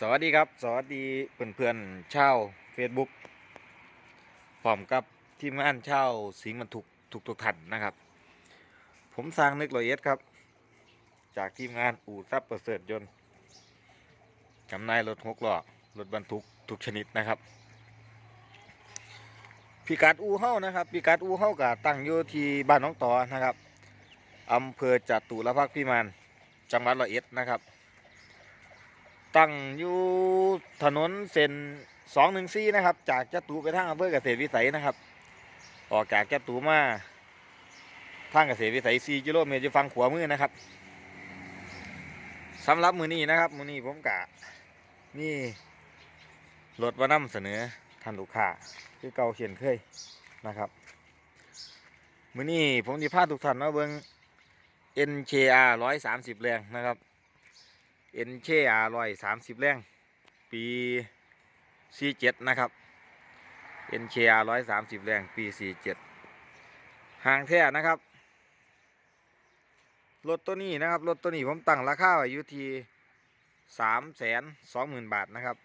สวัสดีครับ สวัสดีเพื่อนเพื่อนๆชาว Facebook พร้อมกับทีมงานชาวสิงห์บรรทุกทุกทุกท่านนะครับ ผมสร้างนึกรอยเอ็ดครับ จากทีมงานอู่ซับประเสริฐยนต์จำนายรถหกล้อรถบรรทุกทุกชนิดนะครับ พิกัดอู่เฮ้านะครับพิกัดอู่เฮ้ากับตั้งอยู่ที่บ้านน้องต่อนะครับอำเภอจตุรพักษ์พิมานจังหวัดรอยเอ็ดนะครับ ตั้งอยู่ถนนเส้นสองหนึ่งสี่นะครับ จากจตุไปทางอำเภอเกษตรวิสัยนะครับ ออกจากจตุมาทางเกษตรวิสัย4กิโลเมตรจะฟังขวามือนะครับสำหรับมือนี้นะครับ มือนี้ผมกะนี่รถมานำเสนอท่านลูกค้าคือเก่าเขียนเคยนะครับ มือนี้ผมจะพาทุกท่านมาเบิ่ง NKR 130 แรงนะครับ เอ็นเชอาร้อยสามสิบแรง ปีสี่เจ็ดนะครับเอ็นเคอาร้อยสามสิบแรงปีสี่เจ็ดห่างแท้นะครับ รถตัวนี้นะครับ รถตัวนี้ผมตั้งราคาไว้อยู่ที่สามแสนสองหมื่นบาทนะครับ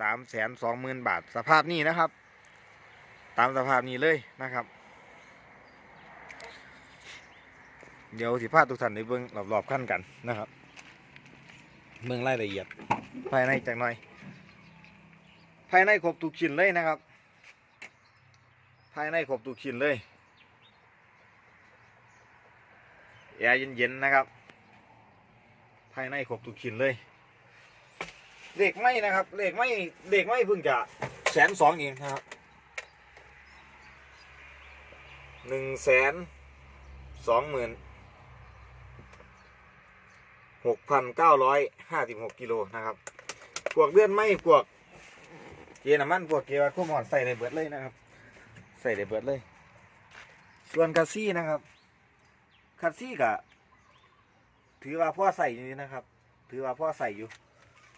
สามแสนสองหมื่นบาท สภาพนี้นะครับ ตามสภาพนี้เลยนะครับ เดี๋ยวสิพาทุกท่านไปเบิ่งรอบๆขั้นกันนะครับ เมืองรายละเอียด ภายในจักหน่อย ภายในครบทุกชิ้นเลยนะครับ ภายในครบทุกชิ้นเลยแอร์เย็นๆนะครับ ภายในครบทุกชิ้นเลยเหล็กไม่นะครับเหล็กไม่เหล็กไม่เพิ่งจะแสนสองเองนะครับหนึ่งแสนสองหมื่น หกพันเก้าร้อยห้าสิบหกกิโลนะครับพวกเลือดไหมพวกเกียร์น้ำมันพวกเกียร์คู่มอนใส่ในเบิดเลยนะครับ ใส่ในเบิดเลย ส่วนคัสซี่นะครับคัสซี่กะถือว่าพ่อใส่อยู่นะครับ ถือว่าพ่อใส่อยู่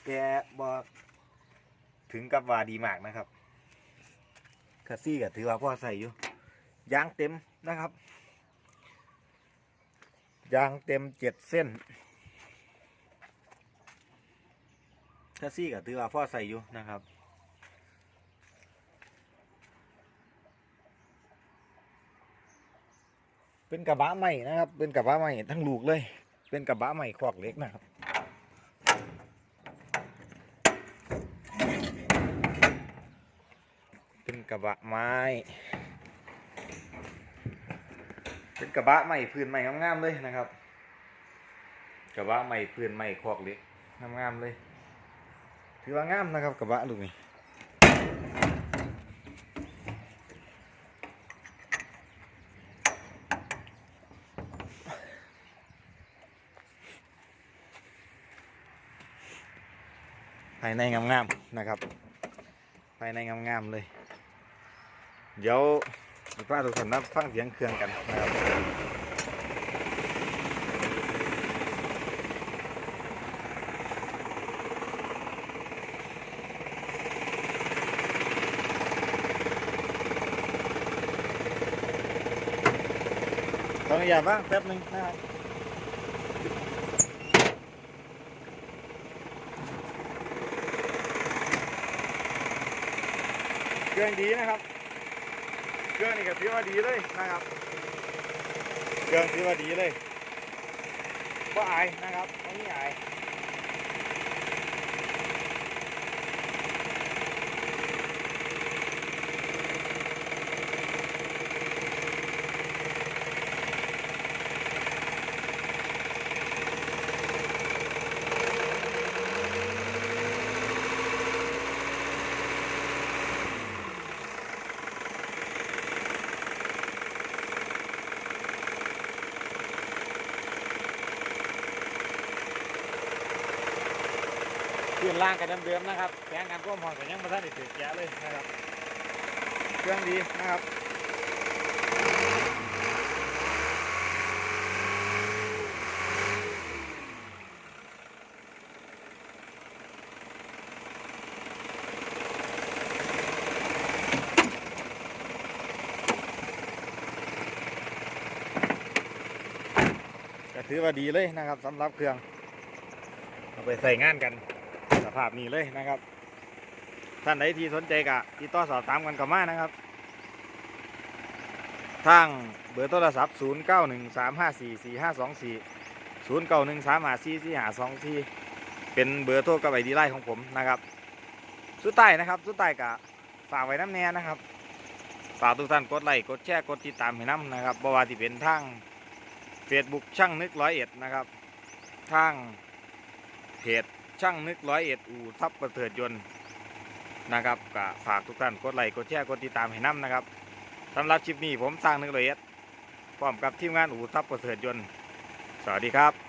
แต่บอถึงกับว่าดีมากนะครับคัสซี่กะถือว่าพ่อใส่อยู่ยางเต็มนะครับยางเต็มเจ็ดเส้น แทซี่ก็ถือว่าพ่อใส่อยู่นะครับเป็นกระบะใหม่นะครับ เป็นกระบะใหม่ทั้งลูกเลย เป็นกระบะใหม่คอกเล็กนะครับเป็นกระบะไม้ เป็นกระบะใหม่พื้นใหม่งามๆเลยนะครับ กระบะใหม่พื้นใหม่คอกเล็กงามๆเลย ถือว่างามนะครับกระบะลูกนี้ภายในงามๆนะครับ ภายในงามๆเลย เดี๋ยวป้าทุกท่านรับฟังเสียงเครื่องกันนะครับ ขออนุญาบ้างแป๊บหนึงนะครับเครื่องดีนะครับ เครื่องนี่ก็ถือว่าดีเลยนะครับ เครื่องถือว่าดีเลยก็อายนะครับไม่อาย เครื่องล่างกันเดิมๆนะครับแสงงานร่วมหอนกันยังไม่ทันได้ถือแกะเลยนะครับ เครื่องดีนะครับก็ถือว่าดีเลยนะครับสำหรับเครื่องเอาไปใส่งานกัน ภาพนี้เลยนะครับ ท่านใดที่สนใจกะติดต่อสอบถามกันเข้ามานะครับ ทางเบอร์โทรศัพท์ 0 9 1 3 5 4 4 5 2 4 0 9 1 3 5 4 4 5 2 4 เป็นเบอร์โทรกับไอดีไลน์ของผมนะครับ สุดท้นะครับ สุดท้กะฝากไว้น้ำแน่นะครับ ฝากทุกท่านกดไลค์ กดแชร์ กดติดตามให้น้ำนะครับบ่ว่าที่เป็นทาง Facebook ช่างนึกร้อยเอ็ดนะครับทางเพจ ช่างนึกร้อยเอ็ดอู่ทับประเถิดยนต์นะครับก็ฝากทุกท่านกดไลค์กดแชร์กดติดตามให้น้ำนะครับสำหรับคลิปนี้ผมสร้างนึกร้อยเอ็ดพร้อมกับทีมงานอู่ทับประเถิดยนต์สวัสดีครับ